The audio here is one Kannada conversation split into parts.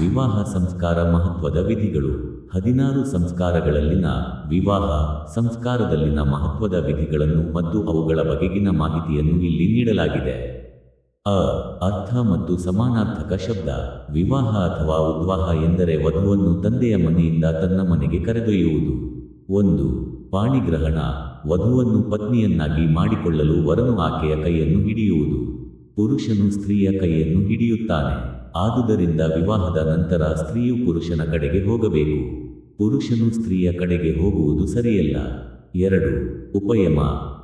ವಿವಾಹ ಸಂಸ್ಕಾರ ಮಹತ್ವದ ವಿಧಿಗಳು. ಹದಿನಾರು ಸಂಸ್ಕಾರಗಳಲ್ಲಿನ ವಿವಾಹ ಸಂಸ್ಕಾರದಲ್ಲಿನ ಮಹತ್ವದ ವಿಧಿಗಳನ್ನು ಮತ್ತು ಅವುಗಳ ಬಗೆಗಿನ ಮಾಹಿತಿಯನ್ನು ಇಲ್ಲಿ ನೀಡಲಾಗಿದೆ. ಅ, ಅರ್ಥ ಮತ್ತು ಸಮಾನಾರ್ಥಕ ಶಬ್ದ. ವಿವಾಹ ಅಥವಾ ಉದ್ವಾಹ ಎಂದರೆ ವಧುವನ್ನು ತಂದೆಯ ಮನೆಯಿಂದ ತನ್ನ ಮನೆಗೆ ಕರೆದೊಯ್ಯುವುದು. ಒಂದು, ಪಾಣಿಗ್ರಹಣ. ವಧುವನ್ನು ಪತ್ನಿಯನ್ನಾಗಿ ಮಾಡಿಕೊಳ್ಳಲು ವರನು ಆಕೆಯ ಕೈಯನ್ನು ಹಿಡಿಯುವುದು. ಪುರುಷನು ಸ್ತ್ರೀಯ ಕೈಯನ್ನು ಹಿಡಿಯುತ್ತಾನೆ. ಆದುದರಿಂದ ವಿವಾಹದ ನಂತರ ಸ್ತ್ರೀಯು ಪುರುಷನ ಕಡೆಗೆ ಹೋಗಬೇಕು. ಪುರುಷನು ಸ್ತ್ರೀಯ ಕಡೆಗೆ ಹೋಗುವುದು ಸರಿಯಲ್ಲ. ಎರಡು, ಉಪಯಮ,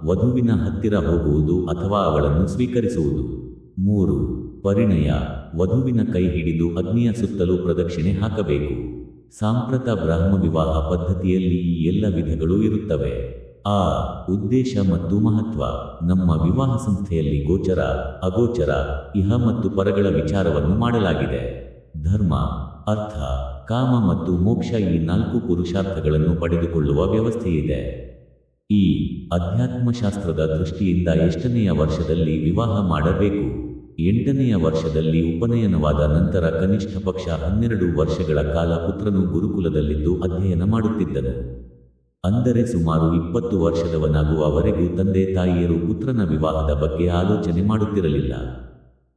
ವಧುವಿನ ಹತ್ತಿರ ಹೋಗುವುದು ಅಥವಾ ಅವಳನ್ನು ಸ್ವೀಕರಿಸುವುದು. ಮೂರು, ಪರಿಣಯ, ವಧುವಿನ ಕೈ ಹಿಡಿದು ಅಗ್ನಿಯ ಸುತ್ತಲೂ ಪ್ರದಕ್ಷಿಣೆ ಹಾಕಬೇಕು. ಸಾಂಪ್ರತ ಬ್ರಾಹ್ಮ ವಿವಾಹ ಪದ್ಧತಿಯಲ್ಲಿ ಈ ಎಲ್ಲ ವಿಧಗಳು ಇರುತ್ತವೆ. ಆ ಉದ್ದೇಶ ಮತ್ತು ಮಹತ್ವ ನಮ್ಮ ವಿವಾಹ ಸಂಸ್ಥೆಯಲ್ಲಿ ಗೋಚರ, ಅಗೋಚರ, ಇಹ ಮತ್ತು ಪರಗಳ ವಿಚಾರವನ್ನು ಮಾಡಲಾಗಿದೆ. ಧರ್ಮ, ಅರ್ಥ, ಕಾಮ ಮತ್ತು ಮೋಕ್ಷ ಈ ನಾಲ್ಕು ಪುರುಷಾರ್ಥಗಳನ್ನು ಪಡೆದುಕೊಳ್ಳುವ ವ್ಯವಸ್ಥೆಯಿದೆ. ಈ ಅಧ್ಯಾತ್ಮಶಾಸ್ತ್ರದ ದೃಷ್ಟಿಯಿಂದ ಎಷ್ಟನೆಯ ವರ್ಷದಲ್ಲಿ ವಿವಾಹ ಮಾಡಬೇಕು? ಎಂಟನೆಯ ವರ್ಷದಲ್ಲಿ ಉಪನಯನವಾದ ನಂತರ ಕನಿಷ್ಠ ಪಕ್ಷ ಹನ್ನೆರಡು ವರ್ಷಗಳ ಕಾಲ ಪುತ್ರನು ಗುರುಕುಲದಲ್ಲಿದ್ದು ಅಧ್ಯಯನ ಮಾಡುತ್ತಿದ್ದನು. ಅಂದರೆ ಸುಮಾರು ಇಪ್ಪತ್ತು ವರ್ಷದವನಾಗುವವರೆಗೂ ತಂದೆ ತಾಯಿಯರು ಪುತ್ರನ ವಿವಾಹದ ಬಗ್ಗೆ ಆಲೋಚನೆ ಮಾಡುತ್ತಿರಲಿಲ್ಲ.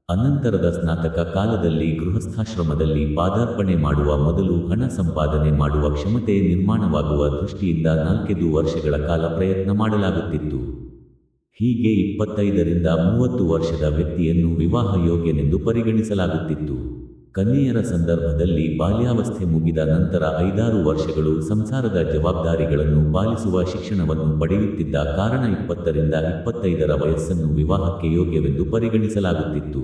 ಅನಂತರದ ಸ್ನಾತಕ ಕಾಲದಲ್ಲಿ ಗೃಹಸ್ಥಾಶ್ರಮದಲ್ಲಿ ಪಾದಾರ್ಪಣೆ ಮಾಡುವ ಮೊದಲು ಹಣ ಸಂಪಾದನೆ ಮಾಡುವ ಕ್ಷಮತೆ ನಿರ್ಮಾಣವಾಗುವ ದೃಷ್ಟಿಯಿಂದ ನಾಲ್ಕೈದು ವರ್ಷಗಳ ಕಾಲ ಪ್ರಯತ್ನ ಮಾಡಲಾಗುತ್ತಿತ್ತು. ಹೀಗೆ ಇಪ್ಪತ್ತೈದರಿಂದ ಮೂವತ್ತು ವರ್ಷದ ವ್ಯಕ್ತಿಯನ್ನು ವಿವಾಹ ಯೋಗ್ಯನೆಂದು ಪರಿಗಣಿಸಲಾಗುತ್ತಿತ್ತು. ಕನ್ಯೆಯರ ಸಂದರ್ಭದಲ್ಲಿ ಬಾಲ್ಯಾವಸ್ಥೆ ಮುಗಿದ ನಂತರ ಐದಾರು ವರ್ಷಗಳು ಸಂಸಾರದ ಜವಾಬ್ದಾರಿಗಳನ್ನು ಪಾಲಿಸುವ ಶಿಕ್ಷಣವನ್ನು ಪಡೆಯುತ್ತಿದ್ದ ಕಾರಣ ಇಪ್ಪತ್ತರಿಂದ ಇಪ್ಪತ್ತೈದರ ವಯಸ್ಸನ್ನು ವಿವಾಹಕ್ಕೆ ಯೋಗ್ಯವೆಂದು ಪರಿಗಣಿಸಲಾಗುತ್ತಿತ್ತು.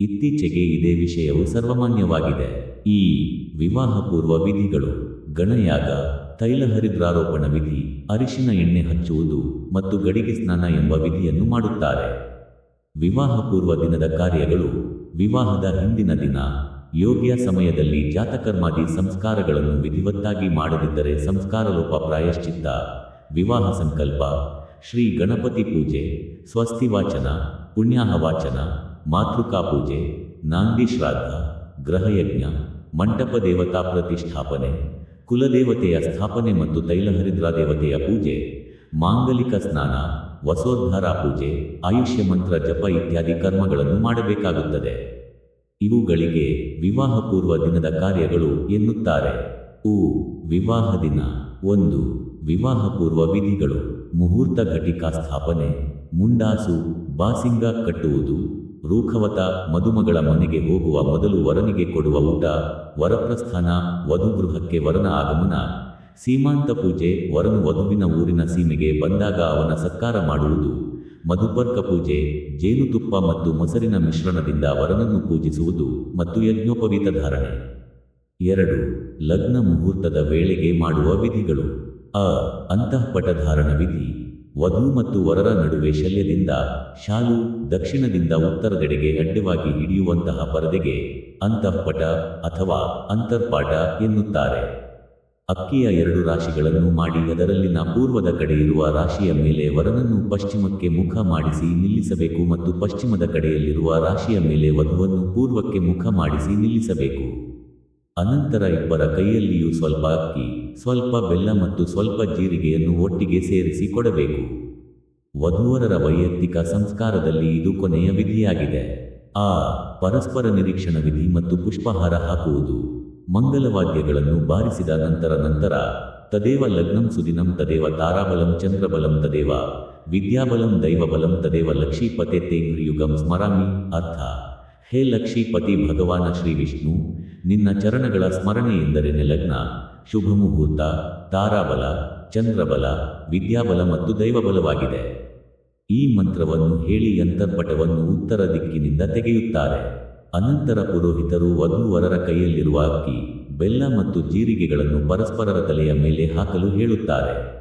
ಇತ್ತೀಚೆಗೆ ಇದೇ ವಿಷಯವು ಸರ್ವಮಾನ್ಯವಾಗಿದೆ. ಈ ವಿವಾಹ ಪೂರ್ವ ವಿಧಿಗಳು ಗಣಯಾಗ, ತೈಲಹರಿದ್ರಾರೋಪಣ ವಿಧಿ, ಅರಿಶಿನ ಎಣ್ಣೆ ಹಚ್ಚುವುದು ಮತ್ತು ಗಡಿಗೆ ಸ್ನಾನ ಎಂಬ ವಿಧಿಯನ್ನು ಮಾಡುತ್ತಾರೆ. ವಿವಾಹ ಪೂರ್ವ ದಿನದ ಕಾರ್ಯಗಳು, ವಿವಾಹದ ಹಿಂದಿನ ದಿನ, ಯೋಗ್ಯ ಸಮಯದಲ್ಲಿ ಜಾತಕರ್ಮಾದಿ ಸಂಸ್ಕಾರಗಳನ್ನು ವಿಧಿವತ್ತಾಗಿ ಮಾಡದಿದ್ದರೆ ಸಂಸ್ಕಾರಲೋಪ ಪ್ರಾಯಶ್ಚಿತ್ತ, ವಿವಾಹ ಸಂಕಲ್ಪ, ಶ್ರೀ ಗಣಪತಿ ಪೂಜೆ, ಸ್ವಸ್ತಿ ವಾಚನ, ಪುಣ್ಯಾಹ ವಾಚನ, ಮಾತೃಕಾ ಪೂಜೆ, ನಾಂದಿ ಶ್ರಾದ್ದ, ಗ್ರಹಯಜ್ಞ, ಮಂಟಪ ದೇವತಾ ಪ್ರತಿಷ್ಠಾಪನೆ, ಕುಲದೇವತೆಯ ಸ್ಥಾಪನೆ ಮತ್ತು ತೈಲಹರಿದ್ರಾ ದೇವತೆಯ ಪೂಜೆ, ಮಾಂಗಲಿಕ ಸ್ನಾನ ವಸೋದ್ಧಾರ ಪೂಜೆ, ಆಯುಷ್ಯ ಮಂತ್ರ, ಜಪ ಇತ್ಯಾದಿ ಕರ್ಮಗಳನ್ನು ಮಾಡಬೇಕಾಗುತ್ತದೆ. ಇವುಗಳಿಗೆ ವಿವಾಹ ಪೂರ್ವ ದಿನದ ಕಾರ್ಯಗಳು ಎನ್ನುತ್ತಾರೆ. ಉ ವಿವಾಹ ದಿನ. ಒಂದು ವಿವಾಹ ಪೂರ್ವ ವಿಧಿಗಳು. ಮುಹೂರ್ತ ಘಟಿಕಾ ಸ್ಥಾಪನೆ. ಮುಂಡಾಸು, ಬಾಸಿಂಗ ಕಟ್ಟುವುದು. ರೂಖವತ, ಮದುಮಗಳ ಮನೆಗೆ ಹೋಗುವ ಮೊದಲು ವರನಿಗೆ ಕೊಡುವ ಊಟ. ವರಪ್ರಸ್ಥಾನ, ವಧುಗೃಹಕ್ಕೆ ವರನ ಆಗಮನ. ಸೀಮಾಂತ ಪೂಜೆ ವರನು ವಧುವಿನ ಊರಿನ ಸೀಮೆಗೆ ಬಂದಾಗ ಅವನ ಸತ್ಕಾರ ಮಾಡುವುದು. ಮಧುಪರ್ಕ ಪೂಜೆ ಜೇನುತುಪ್ಪ ಮತ್ತು ಮೊಸರಿನ ಮಿಶ್ರಣದಿಂದ ವರನನ್ನು ಪೂಜಿಸುವುದು ಮತ್ತು ಯಜ್ಞೋಪವೀತ ಧಾರಣೆ. ಎರಡು, ಲಗ್ನ ಮುಹೂರ್ತದ ವೇಳೆಗೆ ಮಾಡುವ ವಿಧಿಗಳು. ಅ ಅಂತಃಪಟಧಾರಣ ವಿಧಿ. ವಧು ಮತ್ತು ವರರ ನಡುವೆ ಶಲ್ಯದಿಂದ, ಶಾಲು ದಕ್ಷಿಣದಿಂದ ಉತ್ತರದೆಡೆಗೆ ಅಡ್ಡವಾಗಿ ಹಿಡಿಯುವಂತಹ ಪರದೆಗೆ ಅಂತಃಪಟ ಅಥವಾ ಅಂತರ್ಪಾಟ ಎನ್ನುತ್ತಾರೆ. ಅಕ್ಕಿಯ ಎರಡು ರಾಶಿಗಳನ್ನು ಮಾಡಿ, ಅದರಲ್ಲಿನ ಪೂರ್ವದ ಕಡೆಯಿರುವ ರಾಶಿಯ ಮೇಲೆ ವರನನ್ನು ಪಶ್ಚಿಮಕ್ಕೆ ಮುಖ ಮಾಡಿಸಿ ನಿಲ್ಲಿಸಬೇಕು ಮತ್ತು ಪಶ್ಚಿಮದ ಕಡೆಯಲ್ಲಿರುವ ರಾಶಿಯ ಮೇಲೆ ವಧುವನ್ನು ಪೂರ್ವಕ್ಕೆ ಮುಖ ಮಾಡಿಸಿ ನಿಲ್ಲಿಸಬೇಕು. ಅನಂತರ ಇಬ್ಬರ ಕೈಯಲ್ಲಿಯೂ ಸ್ವಲ್ಪ ಅಕ್ಕಿ, ಸ್ವಲ್ಪ ಬೆಲ್ಲ ಮತ್ತು ಸ್ವಲ್ಪ ಜೀರಿಗೆಯನ್ನು ಒಟ್ಟಿಗೆ ಸೇರಿಸಿ ಕೊಡಬೇಕು. ವಧುವರರ ವೈಯಕ್ತಿಕ ಸಂಸ್ಕಾರದಲ್ಲಿ ಇದು ಕೊನೆಯ ವಿಧಿಯಾಗಿದೆ. ಆ, ಪರಸ್ಪರ ನಿರೀಕ್ಷಣ ವಿಧಿ ಮತ್ತು ಪುಷ್ಪಹಾರ ಹಾಕುವುದು. ಮಂಗಲವಾದ್ಯಗಳನ್ನು ಬಾರಿಸಿದ ನಂತರ ನಂತರ, ತದೇವ ಲಗ್ನಂ ಸುದಿನಂ ತದೇವ ತಾರಾಬಲಂ ಚಂದ್ರಬಲಂ ತದೇವ ವಿದ್ಯಾಬಲಂ ದೈವಬಲಂ ತದೇವ ಲಕ್ಷೀಪತೆ ತೇಂಗ್ರಿಯುಗಂ ಸ್ಮರಾಮಿ ಅರ್ಥ. ಹೇ ಲಕ್ಷೀಪತಿ ಭಗವಾನ ಶ್ರೀ ವಿಷ್ಣು, ನಿನ್ನ ಚರಣಗಳ ಸ್ಮರಣೆ ಎಂದರೆ ಲಗ್ನ? ಶುಭ ಮುಹೂರ್ತ ತಾರಾಬಲ, ಚಂದ್ರಬಲ, ವಿದ್ಯಾಬಲ ಮತ್ತು ದೈವಬಲವಾಗಿದೆ. ಈ ಮಂತ್ರವನ್ನು ಹೇಳಿ ಅಂತರ್ಪಟವನ್ನು ಉತ್ತರ ದಿಕ್ಕಿನಿಂದ ತೆಗೆಯುತ್ತಾರೆ. ಅನಂತರ ಪುರೋಹಿತರು ವಧುವರರ ಕೈಯಲ್ಲಿರುವ ಅಕ್ಕಿ, ಬೆಲ್ಲ ಮತ್ತು ಜೀರಿಗೆಗಳನ್ನು ಪರಸ್ಪರರ ತಲೆಯ ಮೇಲೆ ಹಾಕಲು ಹೇಳುತ್ತಾರೆ.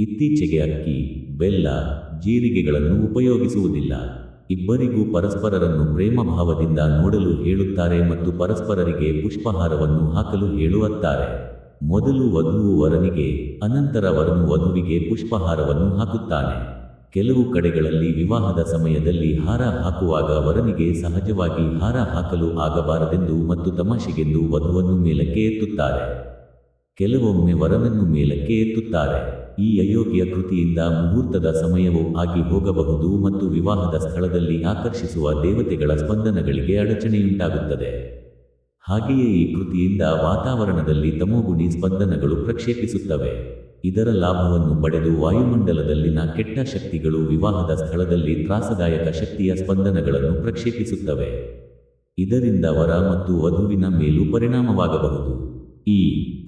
ಇತ್ತೀಚೆಗೆ ಅಕ್ಕಿ, ಬೆಲ್ಲ, ಜೀರಿಗೆಗಳನ್ನು ಉಪಯೋಗಿಸುವುದಿಲ್ಲ. ಇಬ್ಬರಿಗೂ ಪರಸ್ಪರರನ್ನು ಪ್ರೇಮಭಾವದಿಂದ ನೋಡಲು ಹೇಳುತ್ತಾರೆ ಮತ್ತು ಪರಸ್ಪರರಿಗೆ ಪುಷ್ಪಹಾರವನ್ನು ಹಾಕಲು ಹೇಳುತ್ತಾರೆ ಮೊದಲು ವಧುವು ವರನಿಗೆ, ಅನಂತರ ವರನು ವಧುವಿಗೆ ಪುಷ್ಪಹಾರವನ್ನು ಹಾಕುತ್ತಾನೆ. ಕೆಲವು ಕಡೆಗಳಲ್ಲಿ ವಿವಾಹದ ಸಮಯದಲ್ಲಿ ಹಾರ ಹಾಕುವಾಗ ವರನಿಗೆ ಸಹಜವಾಗಿ ಹಾರ ಹಾಕಲು ಆಗಬಾರದೆಂದು ಮತ್ತು ತಮಾಷೆಗೆಂದು ವಧುವನ್ನು ಮೇಲಕ್ಕೆ ಎತ್ತುತ್ತಾರೆ. ಕೆಲವೊಮ್ಮೆ ವರನನ್ನು ಮೇಲಕ್ಕೆ ಎತ್ತುತ್ತಾರೆ. ಈ ಅಯೋಗ್ಯ ಕೃತಿಯಿಂದ ಮುಹೂರ್ತದ ಸಮಯವೂ ಆಗಿ ಹೋಗಬಹುದು ಮತ್ತು ವಿವಾಹದ ಸ್ಥಳದಲ್ಲಿ ಆಕರ್ಷಿಸುವ ದೇವತೆಗಳ ಸ್ಪಂದನಗಳಿಗೆ ಅಡಚಣೆಯುಂಟಾಗುತ್ತದೆ. ಹಾಗೆಯೇ ಈ ಕೃತಿಯಿಂದ ವಾತಾವರಣದಲ್ಲಿ ತಮೋಗುಣಿ ಸ್ಪಂದನಗಳು ಪ್ರಕ್ಷೇಪಿಸುತ್ತವೆ. ಇದರ ಲಾಭವನ್ನು ಪಡೆದು ವಾಯುಮಂಡಲದಲ್ಲಿನ ಕೆಟ್ಟ ಶಕ್ತಿಗಳು ವಿವಾಹದ ಸ್ಥಳದಲ್ಲಿ ತ್ರಾಸದಾಯಕ ಶಕ್ತಿಯ ಸ್ಪಂದನಗಳನ್ನು ಪ್ರಕ್ಷೇಪಿಸುತ್ತವೆ. ಇದರಿಂದ ವರ ಮತ್ತು ವಧುವಿನ ಮೇಲೂ ಪರಿಣಾಮವಾಗಬಹುದು. ಈ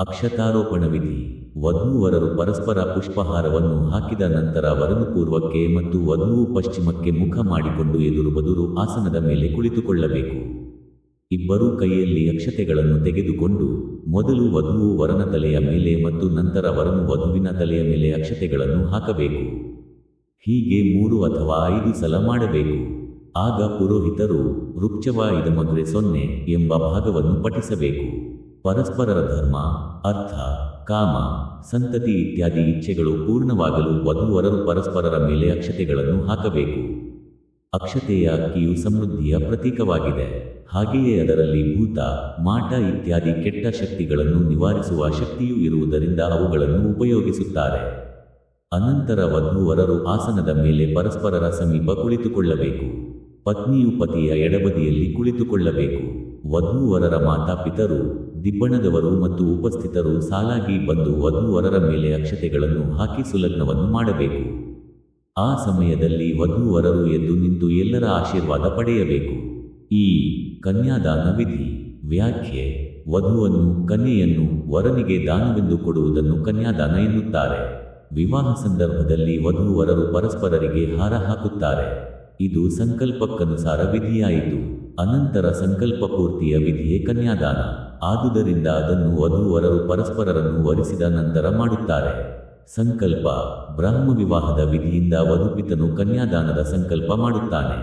ಅಕ್ಷತಾರೋಪಣ ವಿಧಿ ವಧುವರರು ಪರಸ್ಪರ ಪುಷ್ಪಹಾರವನ್ನು ಹಾಕಿದ ನಂತರ ವರನು ಪೂರ್ವಕ್ಕೆ ಮತ್ತು ವಧುವು ಪಶ್ಚಿಮಕ್ಕೆ ಮುಖ ಮಾಡಿಕೊಂಡು ಎದುರು ಬದುರು ಆಸನದ ಮೇಲೆ ಕುಳಿತುಕೊಳ್ಳಬೇಕು. ಇಬ್ಬರೂ ಕೈಯಲ್ಲಿ ಅಕ್ಷತೆಗಳನ್ನು ತೆಗೆದುಕೊಂಡು ಮೊದಲು ವಧುವು ವರನ ತಲೆಯ ಮೇಲೆ ಮತ್ತು ನಂತರ ವರನು ವಧುವಿನ ತಲೆಯ ಮೇಲೆ ಅಕ್ಷತೆಗಳನ್ನು ಹಾಕಬೇಕು. ಹೀಗೆ ಮೂರು ಅಥವಾ ಐದು ಸಲ ಮಾಡಬೇಕು. ಆಗ ಪುರೋಹಿತರು ವೃಕ್ಷವ ಇದ ಮದುವೆ ಸೊನ್ನೆ ಎಂಬ ಭಾಗವನ್ನು ಪಠಿಸಬೇಕು. ಪರಸ್ಪರರ ಧರ್ಮ, ಅರ್ಥ, ಕಾಮ, ಸಂತತಿ ಇತ್ಯಾದಿ ಇಚ್ಛೆಗಳು ಪೂರ್ಣವಾಗಲು ವಧುವರರು ಪರಸ್ಪರರ ಮೇಲೆ ಅಕ್ಷತೆಗಳನ್ನು ಹಾಕಬೇಕು. ಅಕ್ಷತೆಯ ಅಕ್ಕಿಯು ಸಮೃದ್ಧಿಯ ಪ್ರತೀಕವಾಗಿದೆ. ಹಾಗೆಯೇ ಅದರಲ್ಲಿ ಭೂತ, ಮಾಟ ಇತ್ಯಾದಿ ಕೆಟ್ಟ ಶಕ್ತಿಗಳನ್ನು ನಿವಾರಿಸುವ ಶಕ್ತಿಯೂ ಇರುವುದರಿಂದ ಅವುಗಳನ್ನು ಉಪಯೋಗಿಸುತ್ತಾರೆ. ಅನಂತರ ವಧುವರರು ಆಸನದ ಮೇಲೆ ಪರಸ್ಪರರ ಸಮೀಪ ಕುಳಿತುಕೊಳ್ಳಬೇಕು. ಪತ್ನಿಯು ಪತಿಯ ಎಡಬದಿಯಲ್ಲಿ ಕುಳಿತುಕೊಳ್ಳಬೇಕು. ವಧುವರರ ಮಾತಾ ಪಿತರು ದಿಬ್ಬಣದವರು ಮತ್ತು ಉಪಸ್ಥಿತರು ಸಾಲಾಗಿ ಬಂದು ವಧುವರರ ಮೇಲೆ ಅಕ್ಷತೆಗಳನ್ನು ಹಾಕಿ ಸುಲಗ್ನವನ್ನು ಮಾಡಬೇಕು. ಆ ಸಮಯದಲ್ಲಿ ವಧುವರರು ಎದ್ದು ನಿಂತು ಎಲ್ಲರ ಆಶೀರ್ವಾದ ಪಡೆಯಬೇಕು. ಈ ಕನ್ಯಾದಾನ ವಿಧಿ. ವ್ಯಾಖ್ಯೆ. ವಧುವನ್ನು, ಕನ್ಯೆಯನ್ನು ವರನಿಗೆ ದಾನವೆಂದು ಕೊಡುವುದನ್ನು ಕನ್ಯಾದಾನ ಎನ್ನುತ್ತಾರೆ. ವಿವಾಹ ಸಂದರ್ಭದಲ್ಲಿ ವಧುವರರು ಪರಸ್ಪರರಿಗೆ ಹಾರ ಹಾಕುತ್ತಾರೆ. ಇದು ಸಂಕಲ್ಪಕ್ಕನುಸಾರ ವಿಧಿಯಾಯಿತು. ಅನಂತರ ಸಂಕಲ್ಪ ಪೂರ್ತಿಯ ವಿಧಿಯೇ ಕನ್ಯಾದಾನ. ಆದುದರಿಂದ ಅದನ್ನು ವಧುವರರು ಪರಸ್ಪರರನ್ನು ವರಿಸಿದ ನಂತರ ಮಾಡುತ್ತಾರೆ. ಸಂಕಲ್ಪ ಬ್ರಹ್ಮ ವಿವಾಹದ ವಿಧಿಯಿಂದ ವಧುಪಿತನು ಕನ್ಯಾದಾನದ ಸಂಕಲ್ಪ ಮಾಡುತ್ತಾನೆ.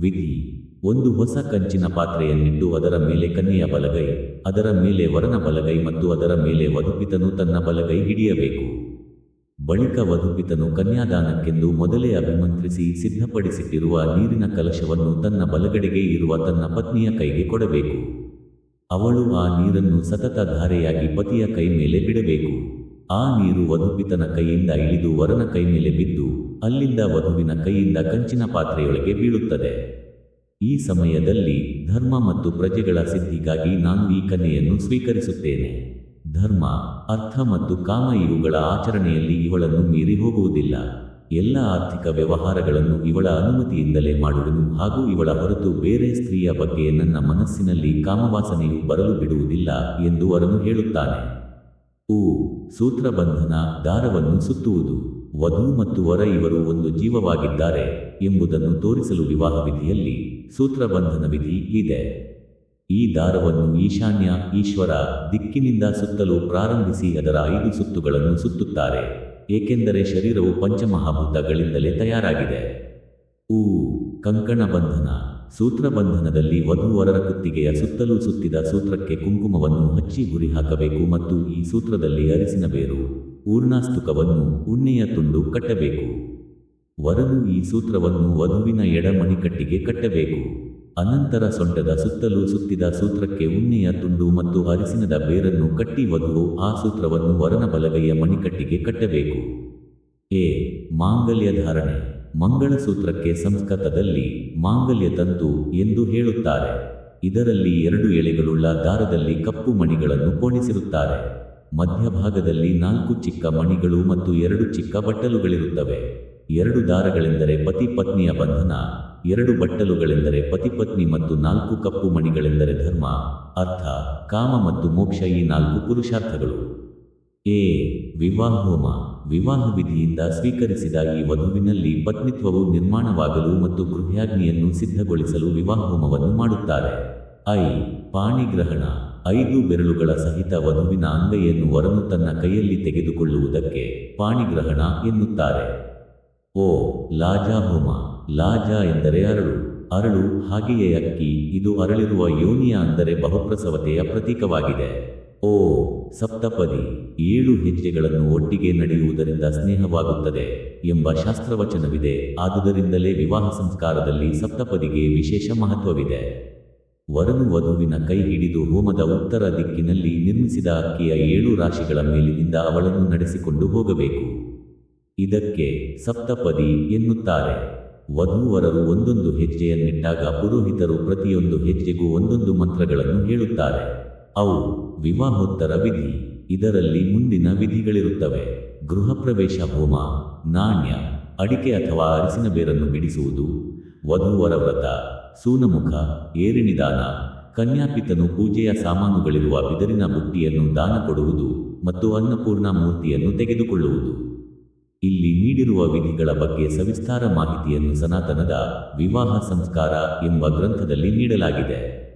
ವಿಧಿ ಒಂದು ಹೊಸ ಕಂಚಿನ ಪಾತ್ರೆಯನ್ನಿಟ್ಟು ಅದರ ಮೇಲೆ ಕನ್ಯೆಯ ಬಲಗೈ, ಅದರ ಮೇಲೆ ವರನ ಬಲಗೈ ಮತ್ತು ಅದರ ಮೇಲೆ ವಧುಪಿತನು ತನ್ನ ಬಲಗೈ ಹಿಡಿಯಬೇಕು. ಬಳಿಕ ವಧುಪಿತನು ಕನ್ಯಾದಾನಕ್ಕೆಂದು ಮೊದಲೇ ಅಭಿಮಂತ್ರಿಸಿ ಸಿದ್ಧಪಡಿಸಿಟ್ಟಿರುವ ನೀರಿನ ಕಲಶವನ್ನು ತನ್ನ ಬಲಗಡೆಗೆ ಇರುವ ತನ್ನ ಪತ್ನಿಯ ಕೈಗೆ ಕೊಡಬೇಕು. ಅವಳು ಆ ನೀರನ್ನು ಸತತ ಧಾರೆಯಾಗಿ ಪತಿಯ ಕೈ ಮೇಲೆ ಬಿಡಬೇಕು. ಆ ನೀರು ವಧುಪಿತನ ಕೈಯಿಂದ ಇಳಿದು ವರನ ಕೈ ಮೇಲೆ ಬಿದ್ದು ಅಲ್ಲಿಂದ ವಧುವಿನ ಕೈಯಿಂದ ಕಂಚಿನ ಪಾತ್ರೆಯೊಳಗೆ ಬೀಳುತ್ತದೆ. ಈ ಸಮಯದಲ್ಲಿ ಧರ್ಮ ಮತ್ತು ಪ್ರಜೆಗಳ ಸಿದ್ಧಿಗಾಗಿ ನಾನು ಈ ಕನ್ಯೆಯನ್ನು ಸ್ವೀಕರಿಸುತ್ತೇನೆ. ಧರ್ಮ, ಅರ್ಥ ಮತ್ತು ಕಾಮ ಇವುಗಳ ಆಚರಣೆಯಲ್ಲಿ ಇವಳನ್ನು ಮೀರಿ ಹೋಗುವುದಿಲ್ಲ. ಎಲ್ಲ ಆರ್ಥಿಕ ವ್ಯವಹಾರಗಳನ್ನು ಇವಳ ಅನುಮತಿಯಿಂದಲೇ ಮಾಡುವೆನು ಹಾಗೂ ಇವಳ ಹೊರತು ಬೇರೆ ಸ್ತ್ರೀಯ ಬಗ್ಗೆ ನನ್ನ ಮನಸ್ಸಿನಲ್ಲಿ ಕಾಮವಾಸನೆಯು ಬರಲು ಬಿಡುವುದಿಲ್ಲ ಎಂದು ವರನು ಹೇಳುತ್ತಾನೆ. ಉ ಸೂತ್ರಬಂಧನ ದಾರವನ್ನು ಸುತ್ತುವುದು. ವಧು ಮತ್ತು ವರ ಇವರು ಒಂದು ಜೀವವಾಗಿದ್ದಾರೆ ಎಂಬುದನ್ನು ತೋರಿಸಲು ವಿವಾಹ ವಿಧಿಯಲ್ಲಿ ಸೂತ್ರಬಂಧನ ವಿಧಿ ಇದೆ. ಈ ದಾರವನ್ನು ಈಶಾನ್ಯ, ಈಶ್ವರ ದಿಕ್ಕಿನಿಂದ ಸುತ್ತಲು ಪ್ರಾರಂಭಿಸಿ ಅದರ ಐದು ಸುತ್ತುಗಳನ್ನು ಸುತ್ತುತ್ತಾರೆ, ಏಕೆಂದರೆ ಶರೀರವು ಪಂಚಮಹಾಭೂತಗಳಿಂದಲೇ ತಯಾರಾಗಿದೆ. ಊ ಕಂಕಣ ಬಂಧನ ಸೂತ್ರಬಂಧನದಲ್ಲಿ ವಧುವರರ ಕುತ್ತಿಗೆಯ ಸುತ್ತಲೂ ಸುತ್ತಿದ ಸೂತ್ರಕ್ಕೆ ಕುಂಕುಮವನ್ನು ಹಚ್ಚಿ ಗುರಿ ಹಾಕಬೇಕು ಮತ್ತು ಈ ಸೂತ್ರದಲ್ಲಿ ಅರಿಸಿನ ಬೇರು, ಊರ್ಣಾಸ್ತುಕವನ್ನು, ಉಣ್ಣೆಯ ತುಂಡು ಕಟ್ಟಬೇಕು. ವರನು ಈ ಸೂತ್ರವನ್ನು ವಧುವಿನ ಎಡ ಮಣಿಕಟ್ಟಿಗೆ ಕಟ್ಟಬೇಕು. ಅನಂತರ ಸೊಂಟದ ಸುತ್ತಲೂ ಸುತ್ತಿದ ಸೂತ್ರಕ್ಕೆ ಉಣ್ಣೆಯ ತುಂಡು ಮತ್ತು ಅರಿಸಿನದ ಬೇರನ್ನು ಕಟ್ಟಿ ವಧುವು ಆ ಸೂತ್ರವನ್ನು ವರನ ಬಲಗೈಯ ಮಣಿಕಟ್ಟಿಗೆ ಕಟ್ಟಬೇಕು. ಎ. ಮಾಂಗಲ್ಯ ಧಾರಣೆ. ಮಂಗಳಸೂತ್ರಕ್ಕೆ ಸಂಸ್ಕೃತದಲ್ಲಿ ಮಾಂಗಲ್ಯ ತಂತು ಎಂದು ಹೇಳುತ್ತಾರೆ. ಇದರಲ್ಲಿ ಎರಡು ಎಳೆಗಳುಳ್ಳ ದಾರದಲ್ಲಿ ಕಪ್ಪು ಮಣಿಗಳನ್ನು ಪೋಣಿಸಿರುತ್ತಾರೆ ಮಧ್ಯಭಾಗದಲ್ಲಿ ನಾಲ್ಕು ಚಿಕ್ಕ ಮಣಿಗಳು ಮತ್ತು ಎರಡು ಚಿಕ್ಕ ಬಟ್ಟಲುಗಳಿರುತ್ತವೆ. ಎರಡು ದಾರಗಳೆಂದರೆ ಪತಿ ಪತ್ನಿಯ ಬಂಧನ, ಎರಡು ಬಟ್ಟಲುಗಳೆಂದರೆ ಪತಿಪತ್ನಿ ಮತ್ತು ನಾಲ್ಕು ಕಪ್ಪು ಮಣಿಗಳೆಂದರೆ ಧರ್ಮ, ಅರ್ಥ, ಕಾಮ ಮತ್ತು ಮೋಕ್ಷ ಈ ನಾಲ್ಕು ಪುರುಷಾರ್ಥಗಳು. ಎ. ವಿವಾಹೋಮ. ವಿವಾಹ ವಿಧಿಯಿಂದ ಸ್ವೀಕರಿಸಿದ ಈ ವಧುವಿನಲ್ಲಿ ಪತ್ನಿತ್ವವು ನಿರ್ಮಾಣವಾಗಲು ಮತ್ತು ಗೃಹ್ಯಾಗ್ನಿಯನ್ನು ಸಿದ್ಧಗೊಳಿಸಲು ವಿವಾಹ ಹೋಮವನ್ನು ಮಾಡುತ್ತಾರೆ. ಐ. ಪಾಣಿಗ್ರಹಣ. ಐದು ಬೆರಳುಗಳ ಸಹಿತ ವಧುವಿನ ಅಂಗೈಯನ್ನು ವರನು ತನ್ನ ಕೈಯಲ್ಲಿ ತೆಗೆದುಕೊಳ್ಳುವುದಕ್ಕೆ ಪಾಣಿಗ್ರಹಣ ಎನ್ನುತ್ತಾರೆ. ಓ. ಲಾಜಾ ಹೋಮ. ಲಾಜಾ ಎಂದರೆ ಅರಳು. ಅರಳು ಹಾಗೆಯೇ ಅಕ್ಕಿ. ಇದು ಅರಳಿರುವ ಯೋನಿಯ ಅಂದರೆ ಬಹುಪ್ರಸವತೆಯ ಪ್ರತೀಕವಾಗಿದೆ. ಓ, ಸಪ್ತಪದಿ, ಏಳು ಹೆಜ್ಜೆಗಳನ್ನು ಒಟ್ಟಿಗೆ ನಡೆಯುವುದರಿಂದ ಸ್ನೇಹವಾಗುತ್ತದೆ ಎಂಬ ಶಾಸ್ತ್ರವಚನವಿದೆ. ಆದುದರಿಂದಲೇ ವಿವಾಹ ಸಂಸ್ಕಾರದಲ್ಲಿ ಸಪ್ತಪದಿಗೆ ವಿಶೇಷ ಮಹತ್ವವಿದೆ. ವರನು ವಧುವಿನ ಕೈ ಹಿಡಿದು ಹೋಮದ ಉತ್ತರ ದಿಕ್ಕಿನಲ್ಲಿ ನಿರ್ಮಿಸಿದ ಅಕ್ಕಿಯ ಏಳು ರಾಶಿಗಳ ಮೇಲಿನಿಂದ ಅವಳನ್ನು ನಡೆಸಿಕೊಂಡು ಹೋಗಬೇಕು. ಇದಕ್ಕೆ ಸಪ್ತಪದಿ ಎನ್ನುತ್ತಾರೆ. ವಧುವರರು ಒಂದೊಂದು ಹೆಜ್ಜೆಯನ್ನಿಟ್ಟಾಗ ಪುರೋಹಿತರು ಪ್ರತಿಯೊಂದು ಹೆಜ್ಜೆಗೂ ಒಂದೊಂದು ಮಂತ್ರಗಳನ್ನು ಹೇಳುತ್ತಾರೆ. ಅವು ವಿವಾಹೋತ್ತರ ವಿಧಿ. ಇದರಲ್ಲಿ ಮುಂದಿನ ವಿಧಿಗಳಿರುತ್ತವೆ. ಗೃಹ ಪ್ರವೇಶ ಹೋಮ, ನಾಣ್ಯ, ಅಡಿಕೆ ಅಥವಾ ಅರಿಸಿನ ಬೇರನ್ನು ಬಿಡಿಸುವುದು, ವಧುವರ ವ್ರತ, ಸೂನಮುಖ, ಏರಿಣಿದಾನ, ಕನ್ಯಾಪಿತನು ಪೂಜೆಯ ಸಾಮಾನುಗಳಿರುವ ಬಿದರಿನ ಬುಟ್ಟಿಯನ್ನು ದಾನ ಕೊಡುವುದು ಮತ್ತು ಅನ್ನಪೂರ್ಣ ಮೂರ್ತಿಯನ್ನು ತೆಗೆದುಕೊಳ್ಳುವುದು. ಇಲ್ಲಿ ನೀಡಿರುವ ವಿಧಿಗಳ ಬಗ್ಗೆ ಸವಿಸ್ತಾರ ಮಾಹಿತಿಯನ್ನು ಸನಾತನದ ವಿವಾಹ ಸಂಸ್ಕಾರ ಎಂಬ ಗ್ರಂಥದಲ್ಲಿ ನೀಡಲಾಗಿದೆ.